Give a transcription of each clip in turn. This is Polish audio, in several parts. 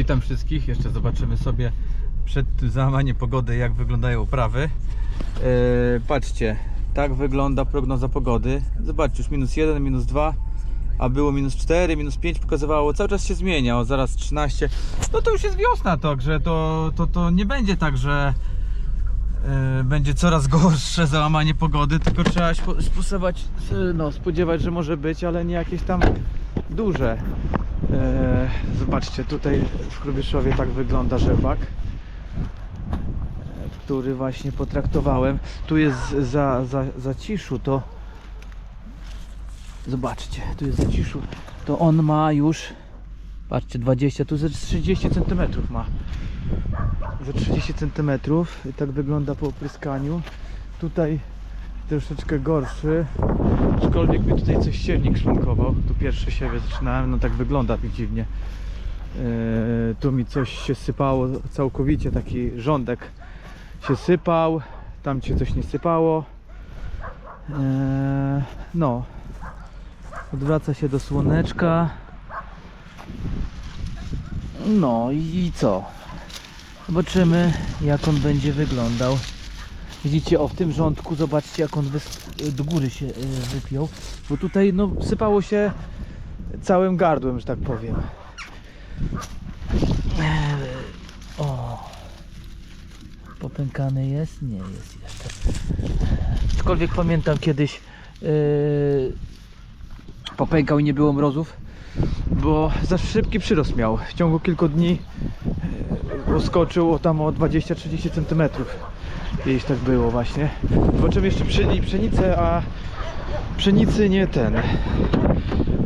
Witam wszystkich. Jeszcze zobaczymy sobie przed załamaniem pogody, jak wyglądają uprawy. E, patrzcie, tak wygląda prognoza pogody. Zobaczcie, już minus 1, minus 2, a było minus 4, minus 5 pokazywało. Cały czas się zmienia, o zaraz 13. No to już jest wiosna, także to, to, to nie będzie tak, że e, będzie coraz gorsze załamanie pogody, tylko trzeba się no, spodziewać, że może być, ale nie jakieś tam duże. E, zobaczcie, tutaj w Krubyszowie tak wygląda rzepak, e, który właśnie potraktowałem. Tu jest za, za, za ciszu, to zobaczcie, tu jest za ciszu, to on ma już, patrzcie, 20, tu ze 30 cm ma. Za 30 cm tak wygląda po opryskaniu. Tutaj troszeczkę gorszy, aczkolwiek mi tutaj coś siewnik szwankował. Tu pierwsze siewie zaczynałem, no tak wygląda tak dziwnie. Yy, tu mi coś się sypało całkowicie, taki rządek się sypał, tam się coś nie sypało. Yy, no, odwraca się do słoneczka. No i co? Zobaczymy jak on będzie wyglądał. Widzicie, o w tym rządku, zobaczcie jak on do góry się y, wypiął. Bo tutaj no, sypało się całym gardłem, że tak powiem. Eee, O. Popękany jest? Nie jest jeszcze. Aczkolwiek pamiętam kiedyś yy, popękał i nie było mrozów, bo za szybki przyrost miał. W ciągu kilku dni yy, uskoczył tam o 20-30 cm. Kiedyś tak było właśnie. Zobaczymy jeszcze pszeni- pszenicę, a pszenicy nie ten.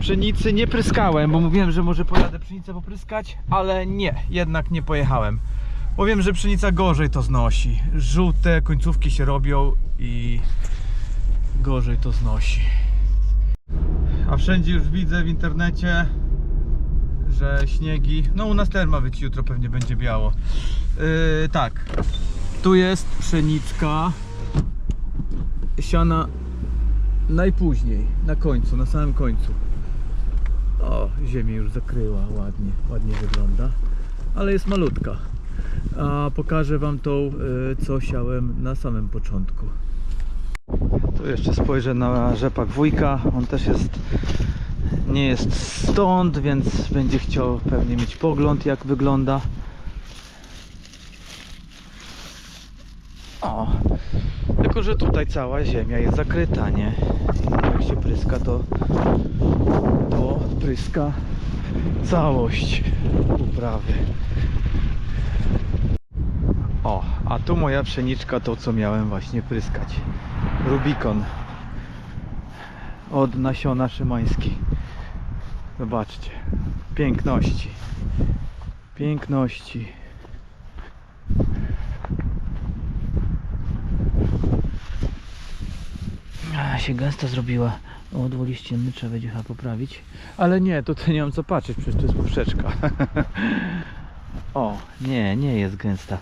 Pszenicy nie pryskałem, bo mówiłem, że może pojadę pszenicę popryskać, ale nie, jednak nie pojechałem. Bo wiem, że pszenica gorzej to znosi. Żółte końcówki się robią i gorzej to znosi. A wszędzie już widzę w internecie, że śniegi. No u nas też ma być jutro, pewnie będzie biało. Yy, tak, tu jest pszeniczka siana najpóźniej, na końcu, na samym końcu. O, ziemię już zakryła ładnie, ładnie wygląda, ale jest malutka. A pokażę Wam tą, y, co siałem na samym początku. Tu jeszcze spojrzę na rzepak wujka, on też jest nie jest stąd, więc będzie chciał pewnie mieć pogląd jak wygląda. O, tylko że tutaj cała ziemia jest zakryta, nie? Jak się pryska, to, to pryska całość uprawy. O, a tu moja pszeniczka, to co miałem właśnie pryskać. Rubikon od nasiona szymańskiej. Zobaczcie, piękności. Piękności. Się gęsto zrobiła. O, dwoli ścienny trzeba będzie chyba poprawić. Ale nie, tutaj nie mam co patrzeć, przecież to jest poprzeczka. o, nie, nie jest gęsta.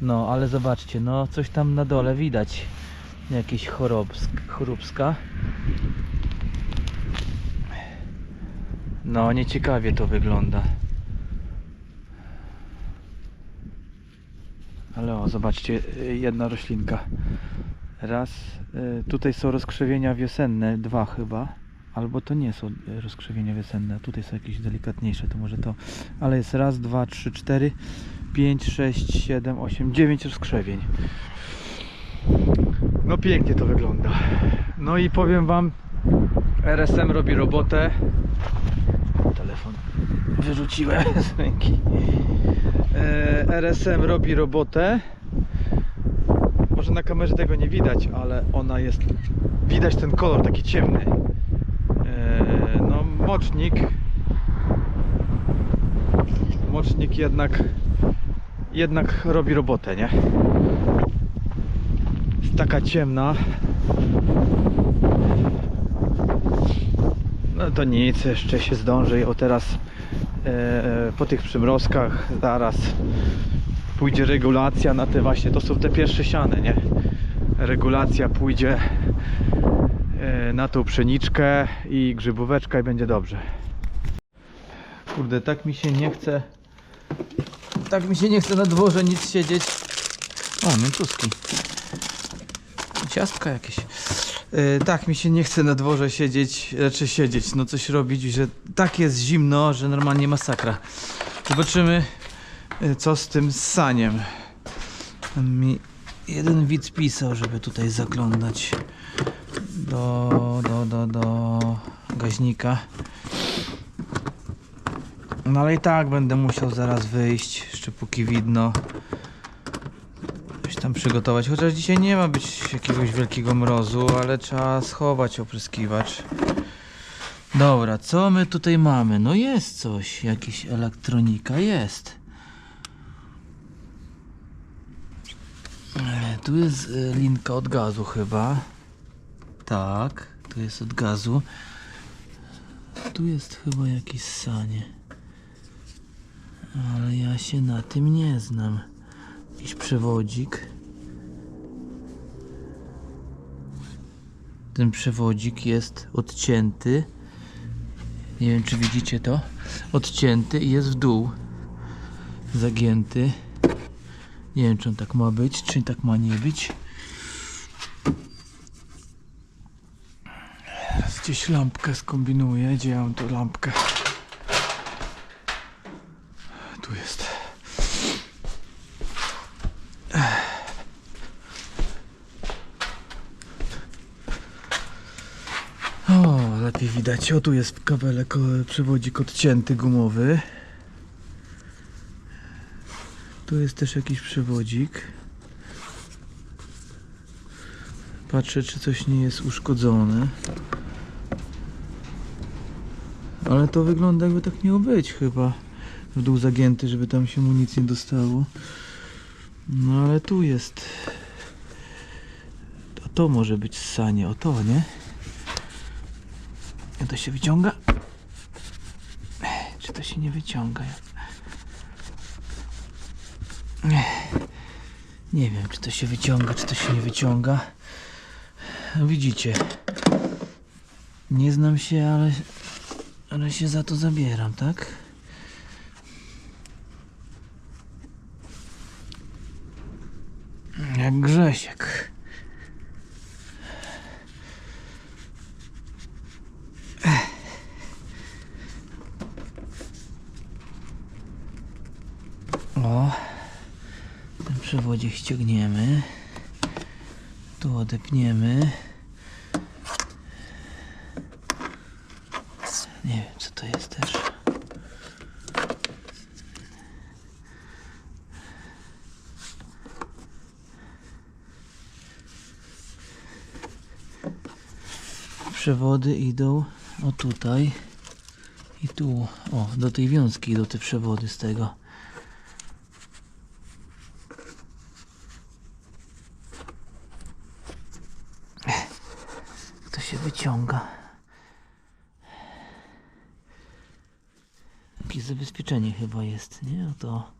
No, ale zobaczcie, no coś tam na dole widać. Jakieś chorobsk, choróbska. No, nieciekawie to wygląda. Ale o, zobaczcie, y, jedna roślinka. Raz, y, tutaj są rozkrzewienia wiosenne, dwa chyba. Albo to nie są y, rozkrzewienia wiosenne, tutaj są jakieś delikatniejsze, to może to. Ale jest raz, dwa, trzy, cztery, pięć, sześć, siedem, osiem, dziewięć rozkrzewień. No pięknie to wygląda. No i powiem Wam, RSM robi robotę. Telefon wyrzuciłem z ręki. E, RSM robi robotę. Może na kamerze tego nie widać, ale ona jest. Widać ten kolor taki ciemny. E, no, mocznik. Mocznik jednak. Jednak robi robotę, nie? Jest taka ciemna. No to nic, jeszcze się zdąży. O teraz e, po tych przymrozkach zaraz pójdzie regulacja na te właśnie, to są te pierwsze siane, nie? Regulacja pójdzie e, na tą pszeniczkę i grzybóweczka i będzie dobrze. Kurde, tak mi się nie chce Tak mi się nie chce na dworze nic siedzieć. O, mięczuski. Ciastka jakieś. Yy, tak mi się nie chce na dworze siedzieć, raczej siedzieć, no coś robić, że tak jest zimno, że normalnie masakra. Zobaczymy, co z tym saniem. Mi jeden widz pisał, żeby tutaj zaglądać do, do, do, do gaźnika. No ale i tak będę musiał zaraz wyjść, jeszcze póki widno. Coś tam przygotować, chociaż dzisiaj nie ma być jakiegoś wielkiego mrozu, ale trzeba schować opryskiwacz. Dobra, co my tutaj mamy? No jest coś, jakieś elektronika jest. Tu jest e, linka od gazu chyba. Tak, tu jest od gazu. Tu jest chyba jakieś sanie. Ale ja się na tym nie znam. Jakiś przewodzik. Ten przewodzik jest odcięty. Nie wiem, czy widzicie to. Odcięty i jest w dół. Zagięty. Nie wiem, czy on tak ma być, czy tak ma nie być. Gdzieś lampkę skombinuję. Gdzie ja mam tą lampkę? Tu jest. O, lepiej widać. O, tu jest kabelek, przewodzik odcięty gumowy. Tu jest też jakiś przewodzik. Patrzę, czy coś nie jest uszkodzone. Ale to wygląda jakby tak miało być chyba. W dół zagięty, żeby tam się mu nic nie dostało. No ale tu jest. To, to może być sanie, o to, nie? A to się wyciąga? Czy to się nie wyciąga? Nie wiem, czy to się wyciąga, czy to się nie wyciąga. Widzicie. Nie znam się, ale, ale się za to zabieram, tak? Jak Grzesiek. O, ten przewodzik ściągniemy. Tu odepniemy. Nie wiem, co to jest też. Przewody idą o tutaj i tu, o, do tej wiązki idą te przewody z tego. To się wyciąga. Zabezpieczenie chyba jest, nie? O to.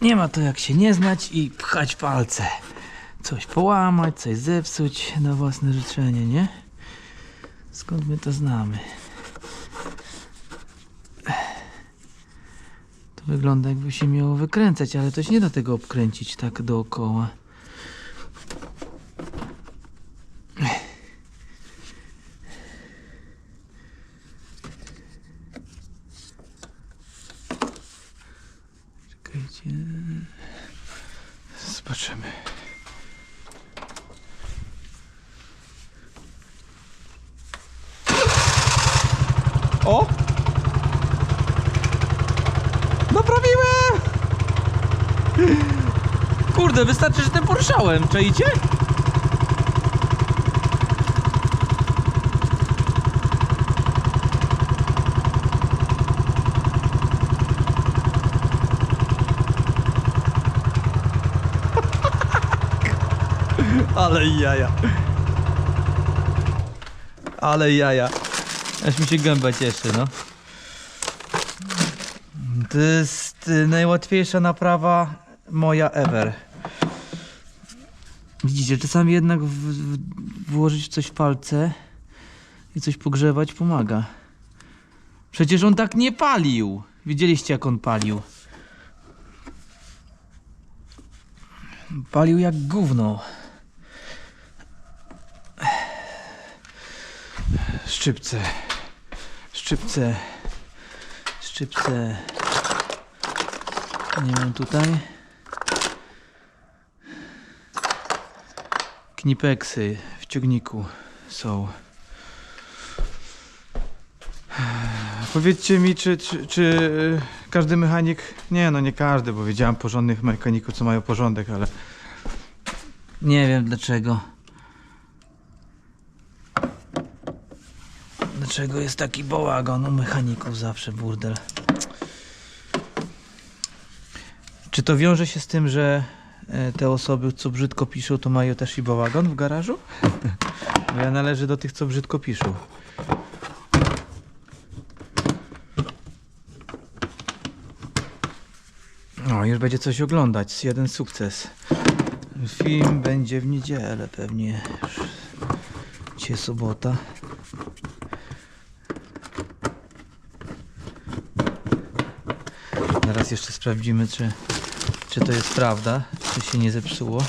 Nie ma to jak się nie znać i pchać palce. Coś połamać, coś zepsuć na własne życzenie, nie? Skąd my to znamy? To wygląda jakby się miało wykręcać, ale to się nie da tego obkręcić tak dookoła. Czekajcie. Zobaczymy. O! Naprawiłem! Kurde, wystarczy, poruszałem, czaicie? Ale jaja. Ale jaja. Aż mi się gęba cieszy, no. To jest najłatwiejsza naprawa moja ever. Widzicie, czasami jednak w, w, włożyć w coś palce i coś pogrzewać pomaga. Przecież on tak nie palił. Widzieliście jak on palił. Palił jak gówno. Szczypce. Szczypce. Szczypce. Nie mam tutaj. Knipeksy w ciągniku są. Powiedzcie mi, czy, czy, czy y, każdy mechanik. Nie, no nie każdy, bo widziałem porządnych mechaników, co mają porządek, ale. Nie wiem dlaczego. Dlaczego jest taki bałagan u mechaników zawsze burdel? Czy to wiąże się z tym, że e, te osoby, co brzydko piszą, to mają też i bałagan w garażu? Bo ja należę do tych, co brzydko piszą. No, już będzie coś oglądać. Jeden sukces. Film będzie w niedzielę pewnie. Dzisiaj sobota. Zaraz jeszcze sprawdzimy, czy, czy to jest prawda, czy się nie zepsuło.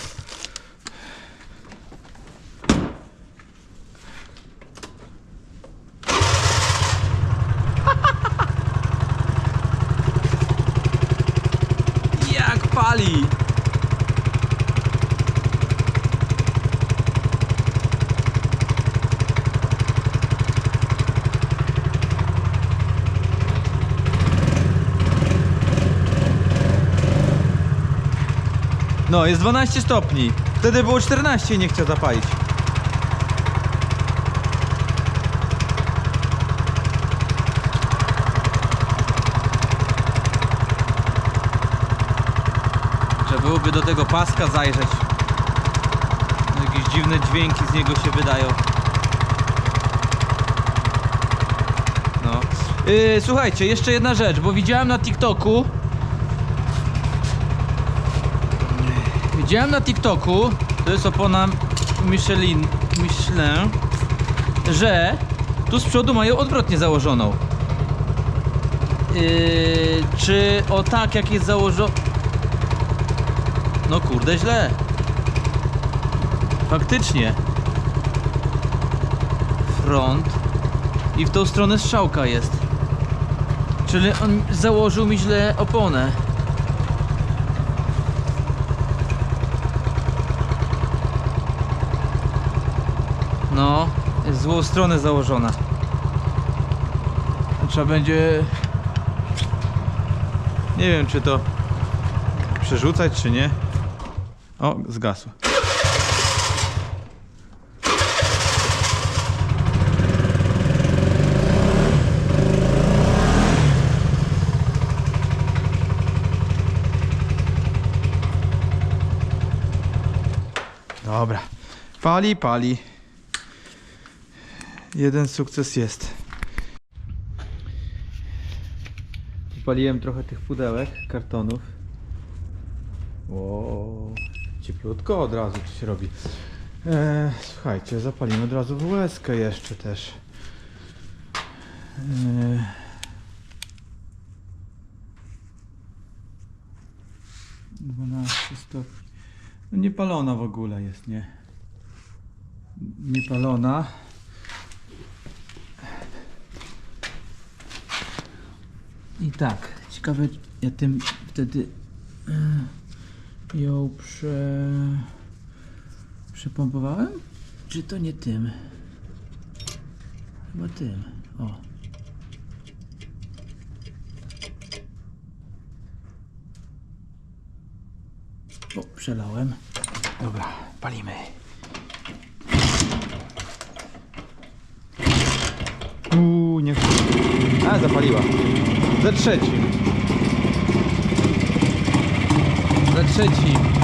Jak pali! No, jest 12 stopni. Wtedy było 14 i nie chciał zapalić. Trzeba byłoby do tego paska zajrzeć. Jakieś dziwne dźwięki z niego się wydają. No. Yy, słuchajcie, jeszcze jedna rzecz, bo widziałem na TikToku. Widziałem na TikToku, to jest opona Michelin, Michelin, że tu z przodu mają odwrotnie założoną. Yy, czy o tak jak jest założone... No kurde, źle. Faktycznie. Front i w tą stronę strzałka jest. Czyli on założył mi źle oponę. No, jest w złą stronę założona. Trzeba będzie... Nie wiem, czy to przerzucać, czy nie. O, zgasło. Dobra. Pali, pali. Jeden sukces jest. Wypaliłem trochę tych pudełek, kartonów. O, cieplutko od razu to się robi. E, słuchajcie, zapalimy od razu WSK jeszcze też. E, Dwanaście stopni. No niepalona w ogóle jest, nie? Niepalona. I tak, ciekawe, ja tym wtedy e, ją prze, przepompowałem? Czy to nie tym? Chyba tym. O. O, przelałem. Dobra, palimy. Uuu, nie A, zapaliła. Za trzecim. Za trzecim.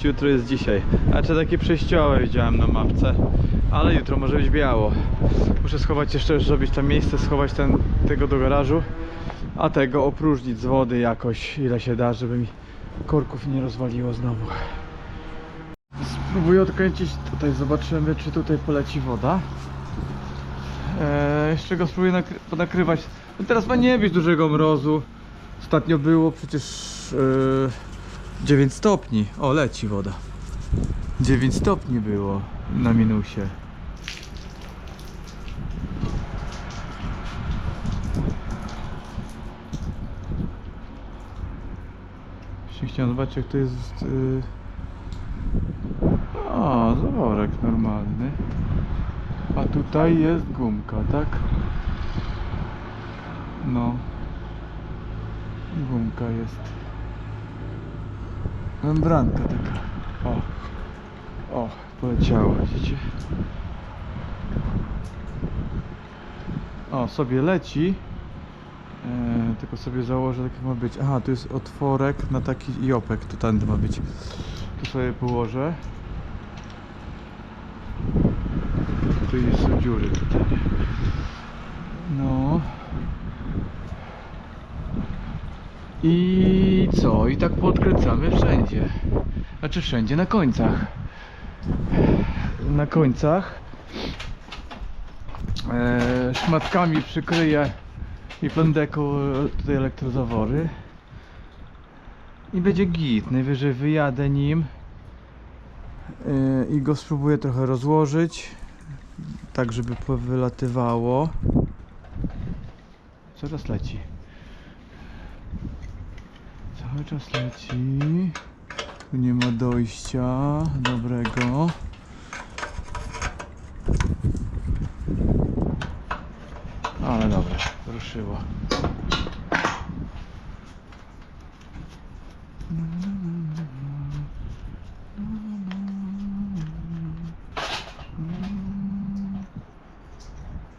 Być jutro, jest dzisiaj. A czy takie przejściowe widziałem na mapce. Ale jutro może być biało. Muszę schować jeszcze, zrobić tam miejsce, schować ten, tego do garażu. A tego opróżnić z wody jakoś, ile się da, żeby mi korków nie rozwaliło znowu. Spróbuję odkręcić tutaj, zobaczymy czy tutaj poleci woda. Eee, jeszcze go spróbuję nakry ponakrywać. No teraz ma nie być dużego mrozu. Ostatnio było przecież e, 9 stopni. O, leci woda. 9 stopni było na minusie. Właśnie chciałem zobaczyć jak to jest... Yy... O, zaworek normalny. A tutaj jest gumka, tak? No. Gumka jest. Membranka taka. O. O, poleciało, widzicie? O, sobie leci. E, tylko sobie założę, tak jak ma być. Aha, tu jest otworek na taki jopek. Tu tędy ma być. Tu sobie położę. Tu jest dziury tutaj. No. I co? I tak podkręcamy wszędzie. Znaczy wszędzie, na końcach. Na końcach. E, szmatkami przykryję i plandeką tutaj elektrozawory. I będzie git. Najwyżej wyjadę nim e, i go spróbuję trochę rozłożyć. Tak, żeby powylatywało. Coraz leci. Cały czas leci. Tu nie ma dojścia dobrego. Ale dobra, ruszyło.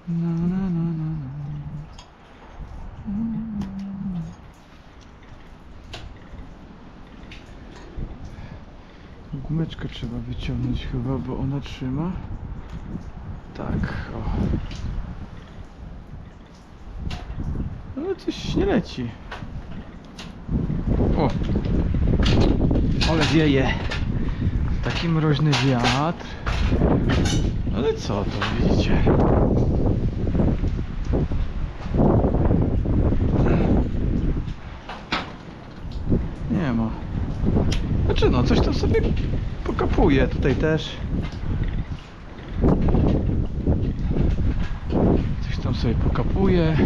Na, na, na, na, na. Gumeczkę trzeba wyciągnąć chyba, bo ona trzyma. Tak, o. Ale coś nie leci. O! Ale wieje. Taki mroźny wiatr. Ale co to, widzicie? Nie ma. Znaczy no, coś tam sobie pokapuje tutaj też. Coś tam sobie pokapuje.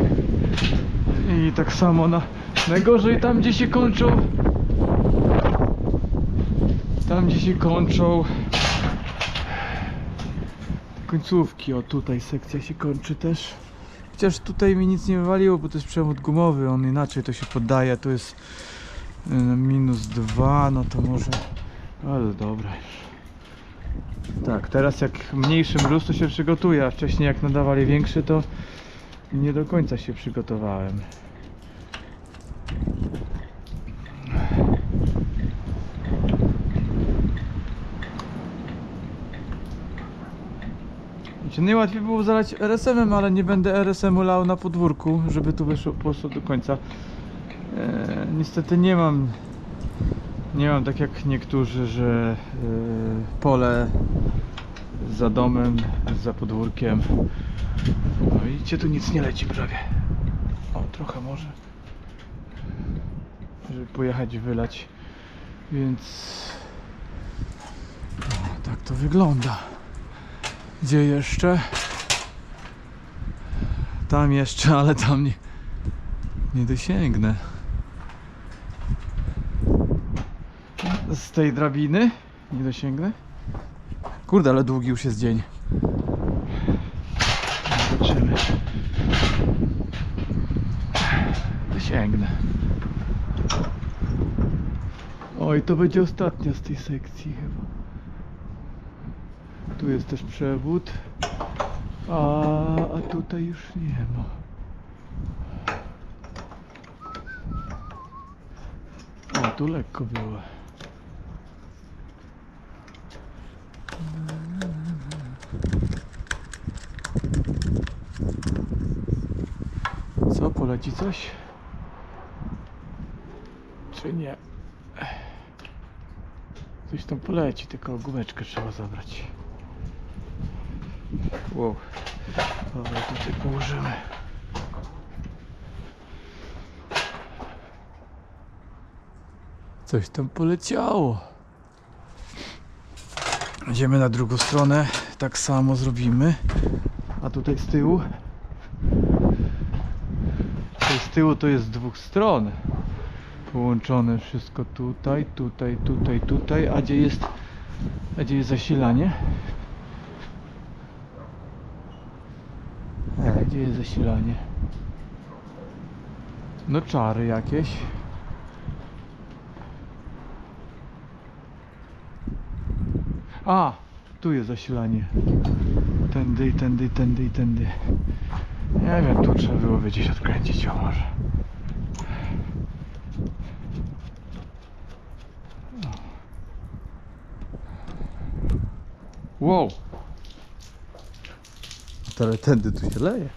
I tak samo na... Najgorzej tam gdzie się kończą... Tam gdzie się kończą... Końcówki, o tutaj sekcja się kończy też. Chociaż tutaj mi nic nie wywaliło, bo to jest przewód gumowy, on inaczej to się poddaje, to jest y, minus 2, no to może... Ale dobra już. Tak, teraz jak mniejszy mróz to się przygotuję, a wcześniej jak nadawali większy to nie do końca się przygotowałem. Najłatwiej było zalać RSM-em, ale nie będę RSM-u lał na podwórku, żeby tu wyszło poszło do końca. E, niestety nie mam nie mam tak jak niektórzy, że e, pole za domem, za podwórkiem. No widzicie, tu nic nie leci prawie. O, trochę może. Żeby pojechać wylać. Więc o, tak to wygląda. Gdzie jeszcze? Tam jeszcze, ale tam nie, nie dosięgnę. Z tej drabiny nie dosięgnę. Kurde, ale długi już jest dzień. Zobaczymy. Dosięgnę. Oj, to będzie ostatnia z tej sekcji chyba. Tu jest też przewód. A, a tutaj już nie ma. tu lekko było. Poleci coś? Czy nie? Coś tam poleci, tylko gumeczkę trzeba zabrać. Wow. Dobra, tutaj położymy. Coś tam poleciało. Idziemy na drugą stronę, tak samo zrobimy. A tutaj z tyłu? Tyłu to jest z dwóch stron. Połączone wszystko tutaj, tutaj, tutaj, tutaj. A gdzie jest, a gdzie jest zasilanie? A gdzie jest zasilanie? No czary jakieś. A, tu jest zasilanie. Tędy, tędy, tędy, tędy. Nie wiem, tu trzeba było gdzieś odkręcić, o może. Wow! Ale tędy tu się leje.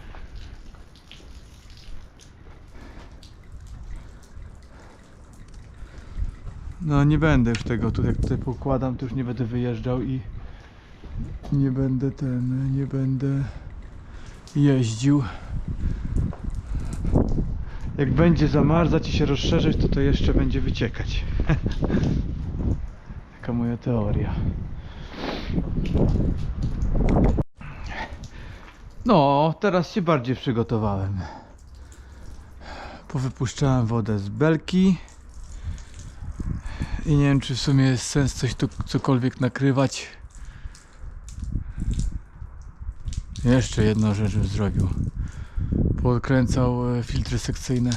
No nie będę już tego, tu jak tutaj pokładam, to już nie będę wyjeżdżał i nie będę ten, nie będę jeździł. Jak będzie zamarzać i się rozszerzyć, to to jeszcze będzie wyciekać. Taka moja teoria. No, teraz się bardziej przygotowałem. Powypuszczałem wodę z belki. I nie wiem, czy w sumie jest sens coś tu cokolwiek nakrywać. Jeszcze jedną rzecz bym zrobił. Podkręcał e, filtry sekcyjne.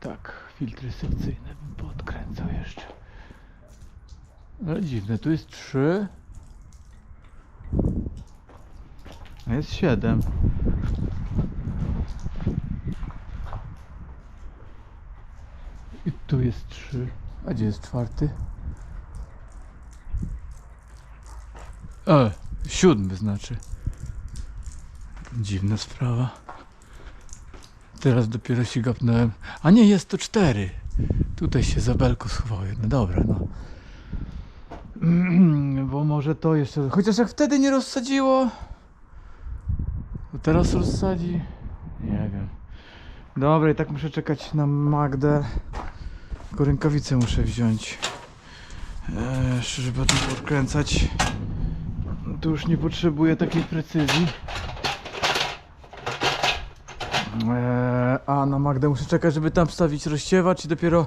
Tak, filtry sekcyjne bym podkręcał jeszcze. Ale dziwne, tu jest 3. A jest 7. I tu jest 3. A gdzie jest czwarty? E, siódmy znaczy. Dziwna sprawa. Teraz dopiero się gapnąłem. A nie, jest to cztery. Tutaj się za belką schowało. No dobra, no. Bo może to jeszcze. Chociaż jak wtedy nie rozsadziło. To teraz rozsadzi. Nie wiem. Dobra, i tak muszę czekać na Magdę. Tylko rękawice muszę wziąć. Eee, żeby to podkręcać. Tu już nie potrzebuję takiej precyzji. Eee, a na Magdę muszę czekać, żeby tam wstawić rozsiewacz i dopiero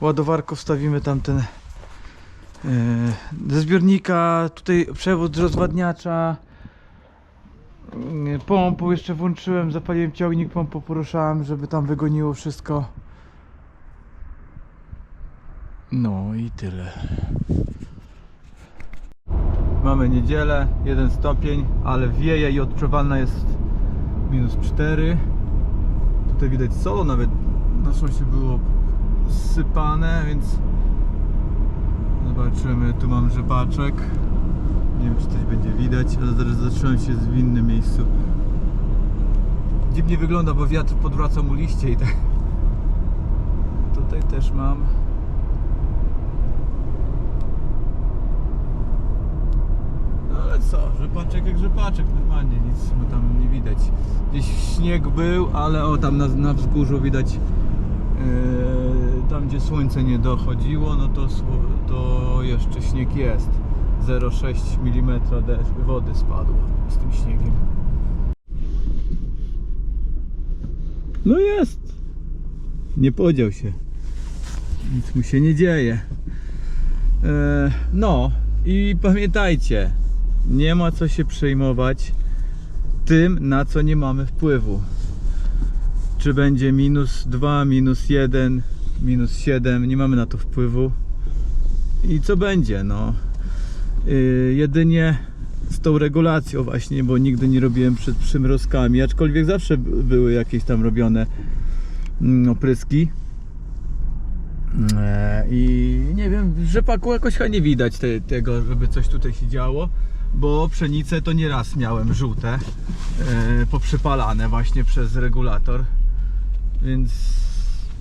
ładowarką wstawimy tamten eee, ze zbiornika, tutaj przewód rozwadniacza. Eee, Pompą jeszcze włączyłem, zapaliłem ciągnik, pompą poruszałem, żeby tam wygoniło wszystko. No i tyle. Mamy niedzielę, jeden stopień, ale wieje i odczuwalna jest minus 4. Tutaj widać solo, nawet na szosie było sypane, więc zobaczymy. Tu mam rzepaczek. Nie wiem, czy coś będzie widać, ale zaraz zatrzymam się w innym miejscu. Dziwnie wygląda, bo wiatr podwraca mu liście i tak. Tutaj też mam. No ale co, rzepaczek jak rzepaczek, normalnie, nic mu tam nie widać. Gdzieś śnieg był, ale o tam na, na wzgórzu widać, yy, tam gdzie słońce nie dochodziło, no to, to jeszcze śnieg jest. 0,6 mm wody spadło z tym śniegiem. No jest! Nie podział się. Nic mu się nie dzieje. E, no i pamiętajcie, nie ma co się przejmować tym, na co nie mamy wpływu. Czy będzie minus 2, minus 1, minus 7, nie mamy na to wpływu. I co będzie? No, yy, jedynie z tą regulacją właśnie, bo nigdy nie robiłem przed przymrozkami, aczkolwiek zawsze były jakieś tam robione mm, opryski. E, I nie wiem, w rzepaku jakoś chyba nie widać te, tego, żeby coś tutaj się działo, bo pszenice to nieraz miałem żółte, e, poprzypalane właśnie przez regulator, więc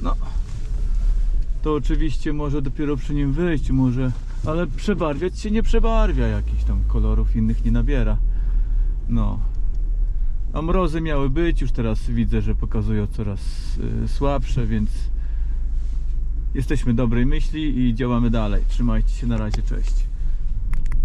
no, to oczywiście może dopiero przy nim wyjść, może, ale przebarwiać się nie przebarwia, jakichś tam kolorów innych nie nabiera. No. A mrozy miały być, już teraz widzę, że pokazują coraz y, słabsze, więc jesteśmy dobrej myśli i działamy dalej. Trzymajcie się, na razie, cześć.